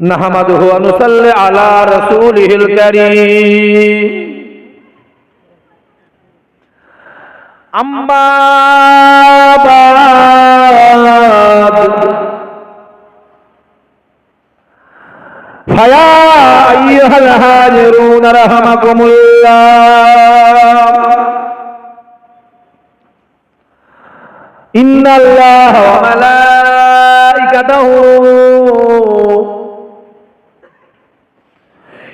نحمده ونصلي على رسوله الكريم أما بعد فيا أيها الهاجرون رحمكم الله إن الله وملائكته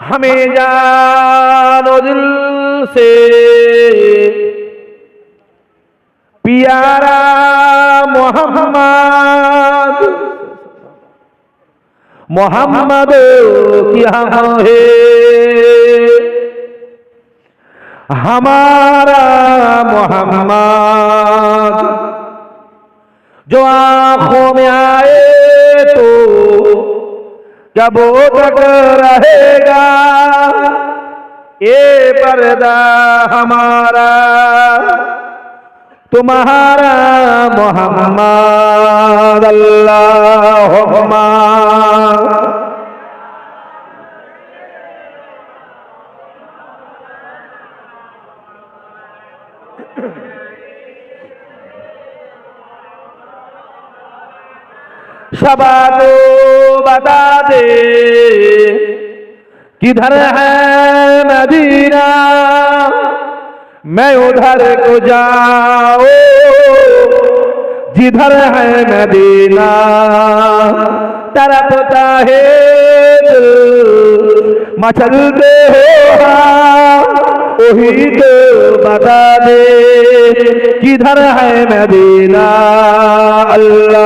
हमें जानो दिल से प्यारा मोहम्मद मोहम्मद क्या है हमारा मोहम्मद जो आंखों में जब तक रहेगा ये पर्दा हमारा। तुम्हारा मोहम्मद अल्लाहुम्मा सबा को बता दे किधर है मदीना मैं उधर को जाओ जिधर है मदीना तरफता है दिल मचलते हो वही तो बता दे किधर है मदीना अल्लाहुम्मा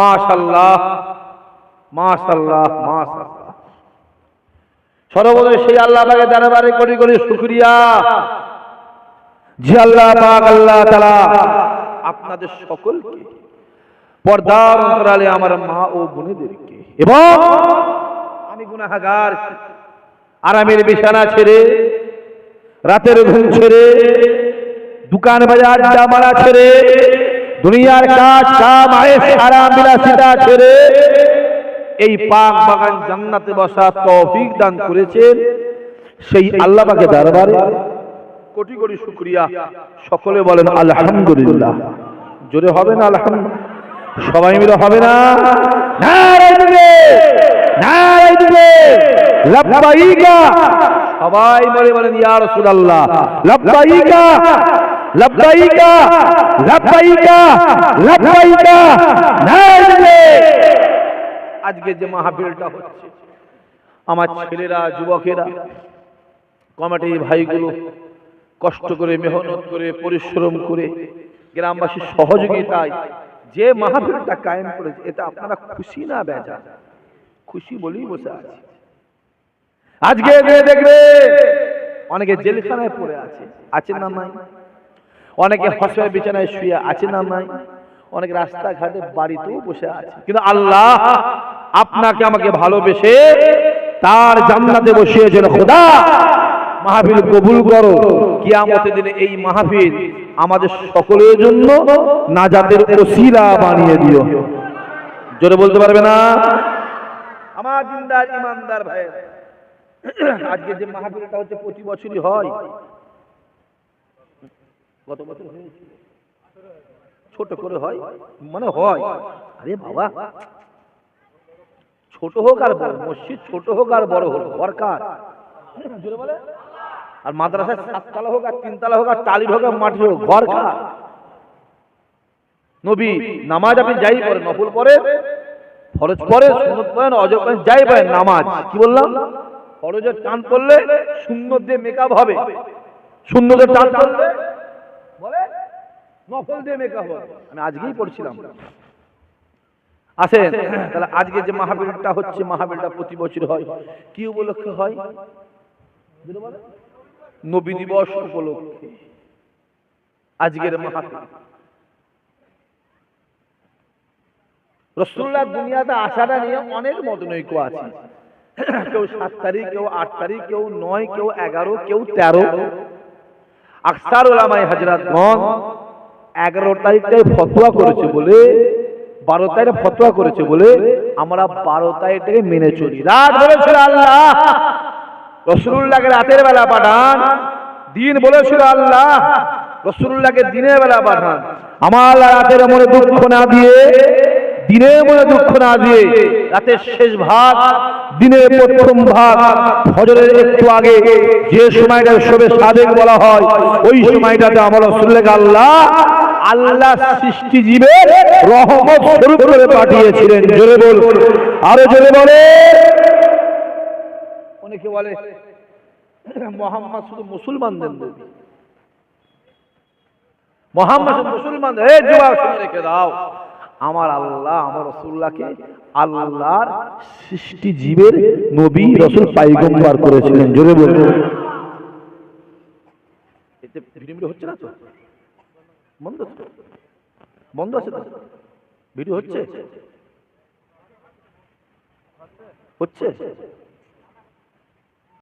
মাশাল্লাহ মাশাল্লাহ মাশাল্লাহ। সর্বদয় সেই আল্লাহ পাকে দরবারে করি করি শুকরিয়া। জি আল্লাহ পাক, আল্লাহ তাআলা আপনাদের সকলকে পর্দার অন্তরালে আমার মা ও বোনেদেরকে এবং আমি গুনাহগার আরামের বিছানা ছেড়ে, রাতের ঘুম ছেড়ে, দোকান বাজার জামালা ছেড়ে দুনিয়ার কাজ, কাম আয়েস আরাম, বিলাসিতা ছেড়ে এই পাক বাগান জান্নাতে বসা তৌফিক দান করেছেন সেই আল্লাহ পাকে দরবারে। কোটি কোটি শুকরিয়া। সকলে বলেন, আলহামদুলিল্লাহ। জোরে হবে না, আলহামদুলিল্লাহ সবাই মিলে হবে না? সবাই বলে বলেন, ইয়া রাসূলুল্লাহ। লাব্বাইকা। লাব্বাইকা আজকে যে মাহফিলটা হচ্ছে, আমার ছেলেরা, যুবকেরা কমিটির ভাইগুলো কষ্ট করে, মেহনত করে, পরিশ্রম করে, গ্রামবাসীর সহযোগিতায় যে মাহফিলটা কায়েম করেছে, এটা আপনারা খুশি না বেজা খুশি বলেই বসে আছে। আজকে দেখবে, অনেকে জেলখানায় পড়ে আছে। আছে না নাই? অনেকে হসপিটাল বিছানায় শুয়ে আছে না নাই? অনেকে রাস্তাঘাটে বাড়িতেও বসে আছে। কিন্তু আল্লাহ আপনাকে আমাকে ভালোবেসে তার জান্নাতে বসিয়েছেন খোদা। মাহফিল কবুল করো। কিয়ামতের দিনে এই মাহফিল আমাদের সকলের জন্য নাজাতের ওসিলা বানিয়ে দিও। জোরে বলতে পারবে না? আমার দিনদার, ইমানদার ভাই আজকে যে মাহফিলটা হচ্ছে প্রতি বছরই হয় গত বছর হয়েছিল। ছোট করে হয় মানে হয়। আরে বাবা ছোট হোক আর বড় মসজিদ ছোট হোক আর বড় হোক দরকার। আর মাদ্রাসায় সাততলা হোক আর তিনতলা হোক আর টালির হোক আর মাটির হোক ঘর কার নবী নামাজ আপনি যাই পড়েন নফল পড়েন ফরজ পড়ে সুন্নত পড়েন অজ পড়েন যাই পড়েন নামাজ। কি বললাম? ফরজের টান পড়লে সুন্নত দিয়ে মেকআপ হবে। সুন্নতের টান বলে নফল দিয়ে মেকআপ হবে। আমি আজকেই পড়ছিলাম। আসেন তাহলে আজকে যে মাহফিলটা হচ্ছে মাহফিলটা প্রতি বছর হয় কি উপলক্ষে হয়? নবী দিবস উপলক্ষে। আজকের মাহফিল। রসুল্লাহ দুনিয়াতে আসাটা নিয়ে অনেক মতনৈক্য আছে। কেউ সাত তারিখ কেউ আট তারিখ কেউ নয় কেউ এগারো কেউ তেরো। আকসার ওলামাই হাজরাত এগারো তারিখটাই ফতোয়া করেছে বলে, বারো তারিখে ফতোয়া করেছে বলে আমরা বারো তারিখটাকে মেনে চলি। রাত বলেছিল আল্লাহ রসুল্লাহকে রাতের বেলা পাঠান, দিন বলেছিল আল্লাহ রসুল্লাহকে দিনের বেলা পাঠান। আমার রাতের মনে দুঃখ না দিয়ে দিনের মনে দুঃখ না দিয়ে রাতের শেষ ভাগ, দিনের প্রথম ভাগ, ফজরের একটু আগে যে সময়টা শোবে সাদেক বলা হয়, ওই সময়টাতে আমার রসুল্লাহ আল্লাহ আল্লাহ সৃষ্টি জীবের রহমত স্বরূপ করে পাঠিয়েছিলেন। জোরে বল, আরও জোরে বলে। অনেকে বলে, মোহাম্মদ শুধু মুসলমানদের নবী। মোহাম্মদ এই জবাব শুনে রেখে দাও। আমার আল্লাহ, আমার রসুল্লাহকে আল্লাহর সৃষ্টি জীবের নবী, রসুল পাইগম্বার করেছিলেন। জোরে ভিডিও হচ্ছে না তো? বন্ধ বন্ধ আছে তো? ভিডিও হচ্ছে? হচ্ছে?